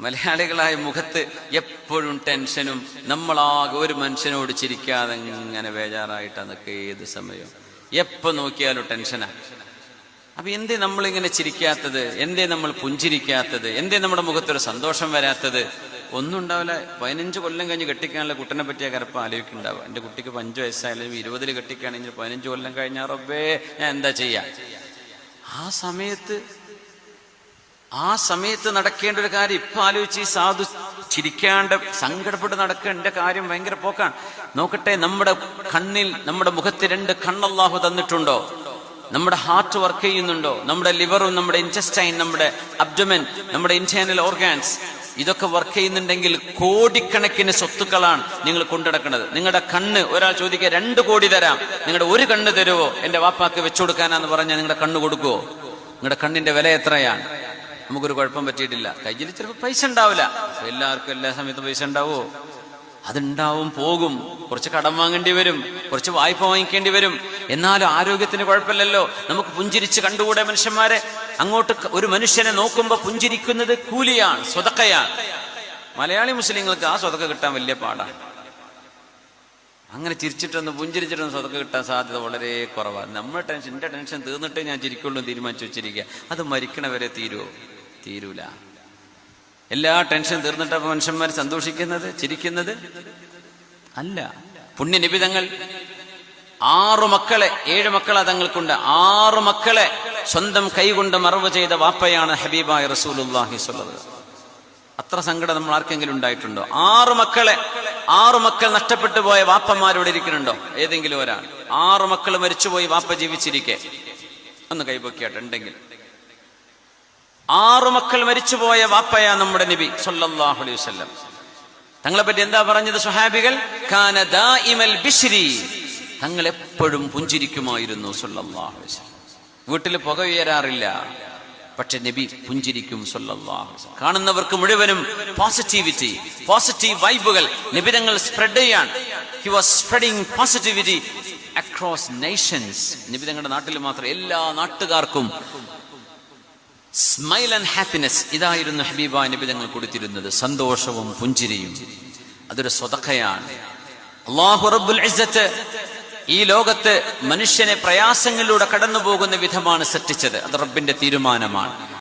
മലയാളികളായ മുഖത്ത് എപ്പോഴും ടെൻഷനും നമ്മളാകെ ഒരു മനുഷ്യനോട് ചിരിക്കാതെ ഇങ്ങനെ ബേജാറായിട്ടാണ് നിൽക്കുക ഏത് സമയവും. എപ്പോ നോക്കിയാലും ടെൻഷനാ. അപ്പൊ എന്തേ നമ്മളിങ്ങനെ ചിരിക്കാത്തത്? എന്തേ നമ്മൾ പുഞ്ചിരിക്കാത്തത്? എന്തേ നമ്മുടെ മുഖത്തൊരു സന്തോഷം വരാത്തത്? ഒന്നും ഉണ്ടാവില്ല. പതിനഞ്ച് കൊല്ലം കഴിഞ്ഞ് കെട്ടിക്കാനുള്ള കുട്ടനെ പറ്റിയ കരപ്പം ആലോചിക്കുന്നുണ്ടാവുക. എന്റെ കുട്ടിക്ക് പഞ്ച് വയസ്സായാലും ഇരുപതിൽ കെട്ടിക്കുകയാണെങ്കിൽ പതിനഞ്ച് കൊല്ലം കഴിഞ്ഞാൽ റബ്ബേ ഞാൻ എന്താ ചെയ്യാ? ആ സമയത്ത് ആ സമയത്ത് നടക്കേണ്ട ഒരു കാര്യം ഇപ്പൊ ആലോചിച്ച് സാധു ചിരിക്കാണ്ട് സങ്കടപ്പെട്ട് നടക്കേണ്ട കാര്യം ഭയങ്കര പോക്കാണ്. നോക്കട്ടെ നമ്മുടെ കണ്ണിൽ നമ്മുടെ മുഖത്ത് രണ്ട് കണ്ണല്ലാഹു തന്നിട്ടുണ്ടോ? നമ്മുടെ ഹാർട്ട് വർക്ക് ചെയ്യുന്നുണ്ടോ? നമ്മുടെ ലിവറും നമ്മുടെ ഇന്റസ്റ്റൈൻ നമ്മുടെ അബ്ഡമൻ നമ്മുടെ ഇന്റേണൽ ഓർഗാൻസ് ഇതൊക്കെ വർക്ക് ചെയ്യുന്നുണ്ടെങ്കിൽ കോടിക്കണക്കിന് സ്വത്തുക്കളാണ് നിങ്ങൾ കൊണ്ടുനടക്കുന്നത് നിങ്ങളുടെ കണ്ണ് ഒരാൾ ചോദിക്കുക രണ്ട് കോടി തരാം. നിങ്ങളുടെ ഒരു കണ്ണ് തരുവോ? എന്റെ വാപ്പാക്ക് വെച്ചു കൊടുക്കാനാന്ന് പറഞ്ഞാൽ നിങ്ങളുടെ കണ്ണ് കൊടുക്കുവോ? നിങ്ങളുടെ കണ്ണിന്റെ വില എത്രയാണ്? നമുക്കൊരു കുഴപ്പം പറ്റിയിട്ടില്ല. കയ്യിൽ ചിലപ്പോൾ പൈസ ഉണ്ടാവില്ല. എല്ലാവർക്കും എല്ലാ സമയത്തും പൈസ ഉണ്ടാവോ? അതുണ്ടാവും പോകും. കുറച്ച് കടം വാങ്ങേണ്ടി വരും. കുറച്ച് വായ്പ വാങ്ങിക്കേണ്ടി വരും. എന്നാലും ആരോഗ്യത്തിന് കുഴപ്പമില്ലല്ലോ. നമുക്ക് പുഞ്ചിരിച്ച് കണ്ടുകൂടെ മനുഷ്യന്മാരെ? അങ്ങോട്ട് ഒരു മനുഷ്യനെ നോക്കുമ്പോൾ പുഞ്ചിരിക്കുന്നത് കൂലിയാണ് സ്വതക്കയാണ്. മലയാളി മുസ്ലിങ്ങൾക്ക് ആ സ്വതക്ക കിട്ടാൻ വലിയ പാടാണ് അങ്ങനെ ചിരിച്ചിട്ടൊന്ന് പുഞ്ചിരിച്ചിട്ടൊന്ന് സ്വതക്ക കിട്ടാൻ സാധ്യത വളരെ കുറവാണ് നമ്മുടെ ടെൻഷൻ എന്റെ ടെൻഷൻ തീർന്നിട്ടേ ഞാൻ ചിരിക്കുള്ളൂ തീരുമാനിച്ചു വെച്ചിരിക്കുക. അത് മരിക്കണവരെ തീരുവോ? തീരൂല. എല്ലാ ടെൻഷൻ തീർന്നിട്ടാ മനുഷ്യന്മാർ സന്തോഷിക്കുന്നത് ചിരിക്കുന്നത്? അല്ല. പുണ്യനിബിതങ്ങൾ. ആറു മക്കളെ ഏഴ് മക്കളെ തങ്ങൾക്കുണ്ട്. ആറു മക്കളെ സ്വന്തം കൈകൊണ്ട് മറവ് ചെയ്ത വാപ്പയാണ് ഹബീബായ റസൂലുല്ലാഹി സ്വല്ലത് അത്ര സങ്കടം നമ്മൾ ആർക്കെങ്കിലും ഉണ്ടായിട്ടുണ്ടോ? ആറു മക്കളെ ആറു മക്കൾ നഷ്ടപ്പെട്ടു പോയ വാപ്പന്മാരോട് ഇരിക്കുന്നുണ്ടോ? ഏതെങ്കിലും ഒരാൾ. ആറു മക്കൾ മരിച്ചുപോയി വാപ്പ ജീവിച്ചിരിക്കെ. ഒന്ന് കൈപൊക്കിയാട്ടെ ഉണ്ടെങ്കിൽ ആറു മക്കൾ മരിച്ചുപോയ വാപ്പയാ നമ്മുടെ നബി സല്ലല്ലാഹു അലൈഹി വസല്ലം. തങ്ങളെ പറ്റി എന്താ പറഞ്ഞത് സുഹാബികൾ തങ്ങൾ എപ്പോഴും പുഞ്ചിരിക്കുമായിരുന്നു വസല്ലം. വീട്ടിൽ പുക ഉയരാറില്ല പക്ഷെ നബി പുഞ്ചിരിക്കും സൊല്ലാഹു കാണുന്നവർക്ക് മുഴുവനും പോസിറ്റിവിറ്റി പോസിറ്റീവ് വൈബുകൾ നിബിതങ്ങൾ സ്പ്രെഡ് ചെയ്യാൻ he was spreading positivity across nations നിബിതങ്ങളുടെ നാട്ടിൽ മാത്രം എല്ലാ നാട്ടുകാർക്കും സ്മൈൽ ആൻഡ് ഹാപ്പിനെസ് ഇതായിരുന്നു ഹബീബ നബി തങ്ങൾ കൊടുത്തിരുന്നത്. സന്തോഷവും പുഞ്ചിരിയും. അതൊരു സ്വതക്കയാണ്. അള്ളാഹു റബ്ബുൽ ഈ ലോകത്ത് മനുഷ്യനെ പ്രയാസങ്ങളിലൂടെ കടന്നു പോകുന്ന വിധമാണ് സൃഷ്ടിച്ചത്. അത് റബ്ബിന്റെ തീരുമാനമാണ്.